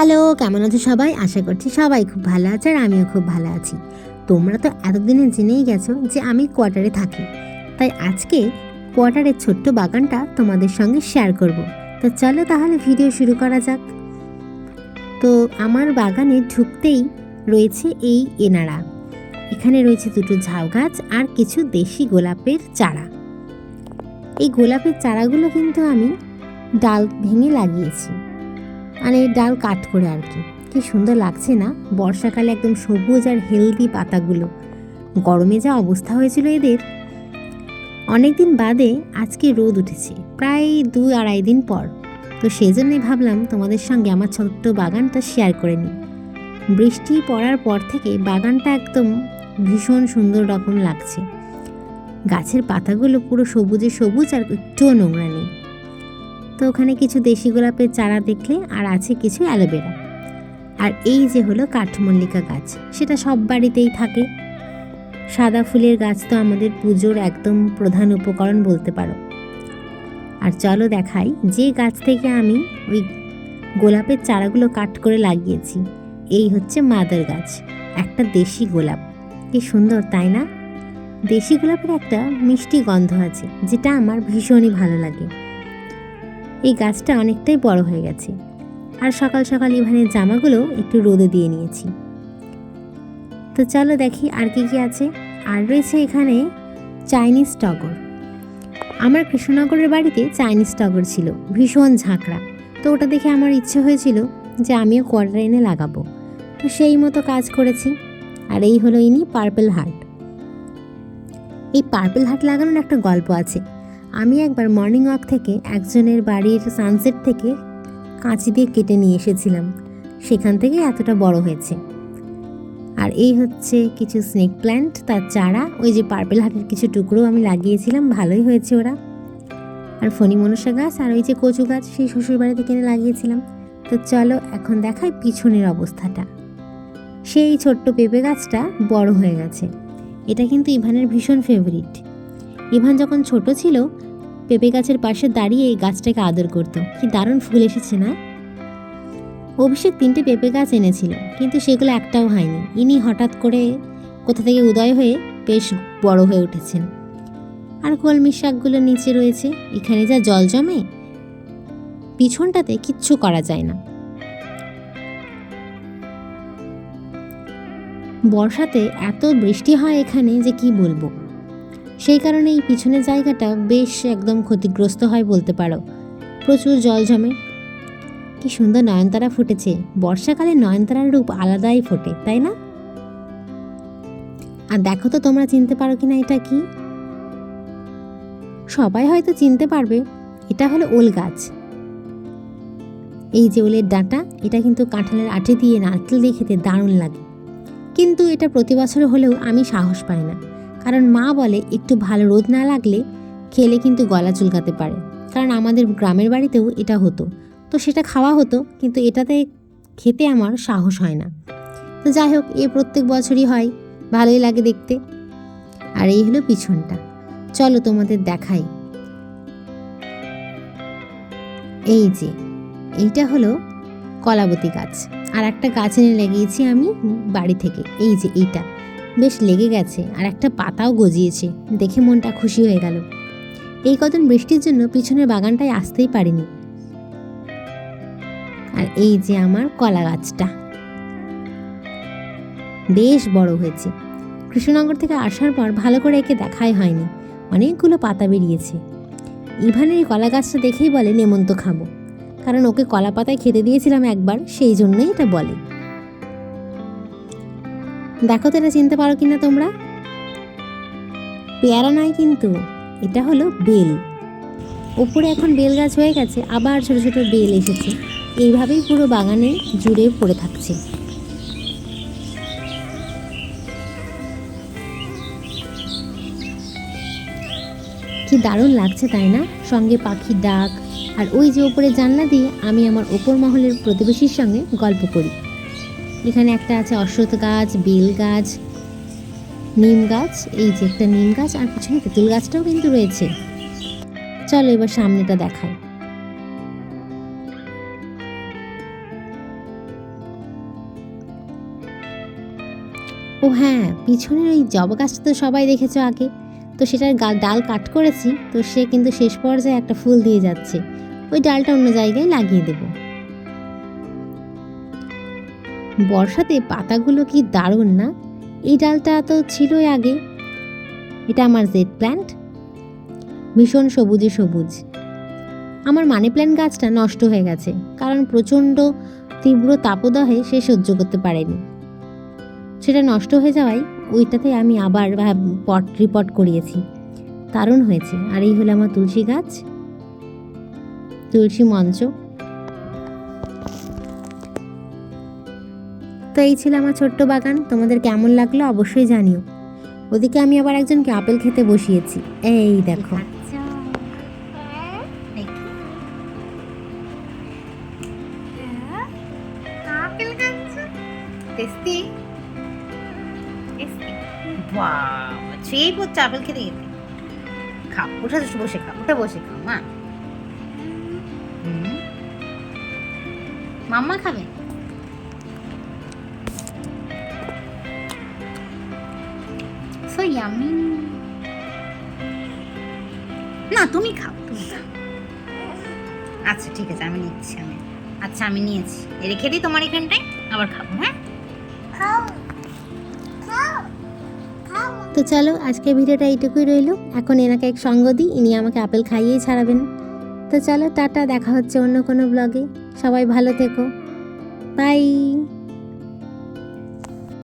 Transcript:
Hello, কেমন আছো সবাই? আশা করছি সবাই খুব ভালো আছে আর আমিও খুব ভালো আছি। তোমরা তো এতদিনে জেনেই গেছো যে আমি কোয়ার্টারে থাকি। তাই আজকে কোয়ার্টারের ছোট্ট বাগানটা তোমাদের সঙ্গে শেয়ার করব। তো চলো তাহলে ভিডিও শুরু করা যাক। তো আমার বাগানে ঢুকতেই রয়েছে এই এনারা। এখানে রয়েছে দুটো ঝাউ গাছ আর কিছু দেশি গোলাপের চারা। এই গোলাপের চারাগুলো কিন্তু আমি ডাল ভেঙে লাগিয়েছি। মানে ডাল কাট করে আর কি। কি সুন্দর লাগছে না? বর্ষাকালে একদম সবুজ আর হেলদি পাতাগুলো। গরমে যা অবস্থা হয়েছিল এদের। অনেক দিন বাদে আজকে রোদ উঠেছে, প্রায় দু আড়াই দিন পর। তো সেই জন্যই ভাবলাম তোমাদের সঙ্গে আমার ছোট্ট বাগানটা শেয়ার করে নিই। বৃষ্টি পড়ার পর থেকে বাগানটা একদম ভীষণ সুন্দর রকম লাগছে। গাছের পাতাগুলো পুরো সবুজে সবুজ আর একটুও নোংরা নেই। তো ওখানে কিছু দেশি গোলাপের চারা দেখলে আর আছে কিছু অ্যালোভেরা। আর এই যে হলো কাঠমল্লিকা গাছ, সেটা সব বাড়িতেই থাকে। সাদা ফুলের গাছ তো আমাদের পুজোর একদম প্রধান উপকরণ বলতে পারো। আর চলো দেখাই, যে গাছ থেকে আমি ওই গোলাপের চারাগুলো কাট করে লাগিয়েছি, এই হচ্ছে মাদার গাছ, একটা দেশি গোলাপ। কি সুন্দর, তাই না? দেশি গোলাপের একটা মিষ্টি গন্ধ আছে, যেটা আমার ভীষণই ভালো লাগে। এই গাছটা অনেকটাই বড় হয়ে গেছে। আর সকাল সকাল ইভানের জামাগুলো একটু রোদে দিয়ে নিয়েছি। তো চলো দেখি আর কি কি আছে। আর রয়েছে এখানে চাইনিজ টগর। আমার কৃষ্ণনগরের বাড়িতে চাইনিজ টগর ছিল, ভীষণ ঝাঁকড়া। তো ওটা দেখে আমার ইচ্ছে হয়েছিল যে আমিও কোয়ার্টার এনে লাগাবো। তো সেই মতো কাজ করেছি। আর এই হলো ইনি পার্পেল হার্ট। এই পার্পেল হার্ট লাগানোর একটা গল্প আছে। আমি একবার মর্নিং ওয়াক থেকে একজনের বাড়ির সানসেট থেকে কাঁচি দিয়ে কেটে নিয়ে এসেছিলাম। সেখান থেকে এতটা বড় হয়েছে। আর এই হচ্ছে কিছু স্নেক প্ল্যান্ট তার চারা, ওই যে পার্পেল হাটের কিছু টুকরো আমি লাগিয়েছিলাম, ভালোই হয়েছে ওরা। আর ফণি মনসা গাছ আর ওই যে কচু গাছ, সেই শ্বশুর বাড়িতে কিনে লাগিয়েছিলাম। তো চলো এখন দেখাই পিছনের অবস্থাটা। সেই ছোট্ট পেঁপে গাছটা বড় হয়ে গেছে। এটা কিন্তু ইভানের ভীষণ ফেভারিট ইভান যখন ছোট ছিল, পেঁপে গাছের পাশে দাঁড়িয়ে এই গাছটাকে আদর করতো। কি দারুণ ফুল এসেছে না? অভিষেক তিনটে পেঁপে গাছ এনেছিল, কিন্তু সেগুলো একটাও হয়নি। ইনি হঠাৎ করে কোথা থেকে উদয় হয়ে বেশ বড় হয়ে উঠেছেন। আর কলমি শাকগুলো নিচে রয়েছে, এখানে যা জল জমে, পিছনটাতে কিচ্ছু করা যায় না। বর্ষাতে এত বৃষ্টি হয় এখানে যে কি বলব? সেই কারণে এই পিছনের জায়গাটা বেশ একদম ক্ষতিগ্রস্ত হয় বলতে পারো। প্রচুর জল জমে। কি সুন্দর নয়নতারা ফুটেছে। বর্ষাকালে নয়নতারার রূপ আলাদাই ফোটে, তাই না? আর দেখো তো তোমরা চিনতে পারো কি না এটা কি? সবাই হয়তো চিনতে পারবে, এটা হলো ওল গাছ। এই যে ওলের ডাঁটা, এটা কিন্তু কাঁঠালের আটে দিয়ে নারকেল দিয়ে খেতে দারুণ লাগে। কিন্তু এটা প্রতি বছর হলেও আমি সাহস পাই না। কারণ মা বলে, একটু ভালো রোদ না লাগলে খেলে কিন্তু গলা চুলকাতে পারে। কারণ আমাদের গ্রামের বাড়িতেও এটা হতো। তো সেটা খাওয়া হতো, কিন্তু এটাতে খেতে আমার সাহস হয় না। তো যাই হোক, এ প্রত্যেক বছরই হয়, ভালোই লাগে দেখতে। আর এই হলো পিছনটা। চলো তোমাদের দেখাই। এই যে, এইটা হলো কলাবতী গাছ। আর একটা গাছ এনে লাগিয়েছি আমি বাড়ি থেকে। এই যে, এইটা। বেশ লেগে গেছে আর একটা পাতাও গজিয়েছে। দেখে মনটা খুশি হয়ে গেল। এই কদিন বৃষ্টির জন্য পিছনের বাগানটায় আসতেই পারিনি। আর এই যে আমার কলা গাছটা। বেশ বড় হয়েছে। কৃষ্ণনগর থেকে আসার পর ভালো করে একে দেখাই হয়নি। অনেকগুলো পাতা বেরিয়েছে। ইভানের এই কলা গাছটা দেখেই বলে নেমন্ত খাব। কারণ ওকে কলা পাতায় খেতে দিয়েছিলাম একবার, সেই জন্যই এটা বলে। দেখো তো এটা চিনতে পারো কি না তোমরা? পেয়ারা নয় কিন্তু, এটা হলো বেল। উপরে এখন বেল গাছ হয়ে গেছে, আবার ছোট ছোট বেল এসেছে। এইভাবেই পুরো বাগানে জুড়ে পড়ে থাকছে। কি দারুণ লাগছে, তাই না? সঙ্গে পাখির ডাক, আর ওই যে ওপরে জানলা দিয়ে আমি আমার ওপর মহলের প্রতিবেশীর সঙ্গে গল্প করি। এখানে একটা আছে অশ্বত গাছ, বেল গাছ, নিম গাছ, এই যে একটা নিম গাছ, আর পিছনে তেঁতুল গাছটাও কিন্তু রয়েছে। চলো এবার সামনেটা দেখায় ও হ্যাঁ পিছনের ওই জব গাছটা তো সবাই দেখেছ আগে। তো সেটার ডাল কাট করেছি, তো সে কিন্তু শেষ পর্যায়ে একটা ফুল দিয়ে যাচ্ছে। ওই ডালটা অন্য জায়গায় লাগিয়ে দেবো। বর্ষাতে পাতাগুলো কি দারুণ না? এই ডালটা তো ছিলই আগে। এটা আমার জেড প্ল্যান্ট। ভীষণ সবুজে সবুজ। আমার মানি প্ল্যান্ট গাছটা নষ্ট হয়ে গেছে, কারণ প্রচণ্ড তীব্র তাপদাহে সে সহ্য করতে পারেনি। সেটা নষ্ট হয়ে যাওয়ায় ওইটাতে আমি আবার পট রিপোর্ট করিয়েছি। দারুণ হয়েছে। আর এই হলো আমার তুলসী গাছ। তুলসী মঞ্চ। তো এই ছিল আমার ছোট্ট বাগান। তোমাদের কেমন লাগল অবশ্যই জানিও। ওদিকে আমি আবার একজনকে আপেল খেতে বসিয়েছি। এই দেখো। টেস্টি? সেই পড়ছে আপেল খেতে বসে বসে মা। মাম্মা খাবে? সো ইয়ামি না তুমি খাও তুমি খাও। আচ্ছা ঠিক আছে আমি নিচ্ছি আমি। আচ্ছা আমি নিয়েছি। রেখে দিই তোমার এখানটায় আবার খাব হ্যাঁ? তো চলো আজকে ভিডিওটা এইটুকুই রইল। এখন এনাকে এক সঙ্গ দিই ইনি আমাকে আপেল খাইয়েই ছাড়াবেন। তো চলো টাটা দেখা হচ্ছে অন্য কোনো ব্লগে সবাই ভালো থেকো। বাই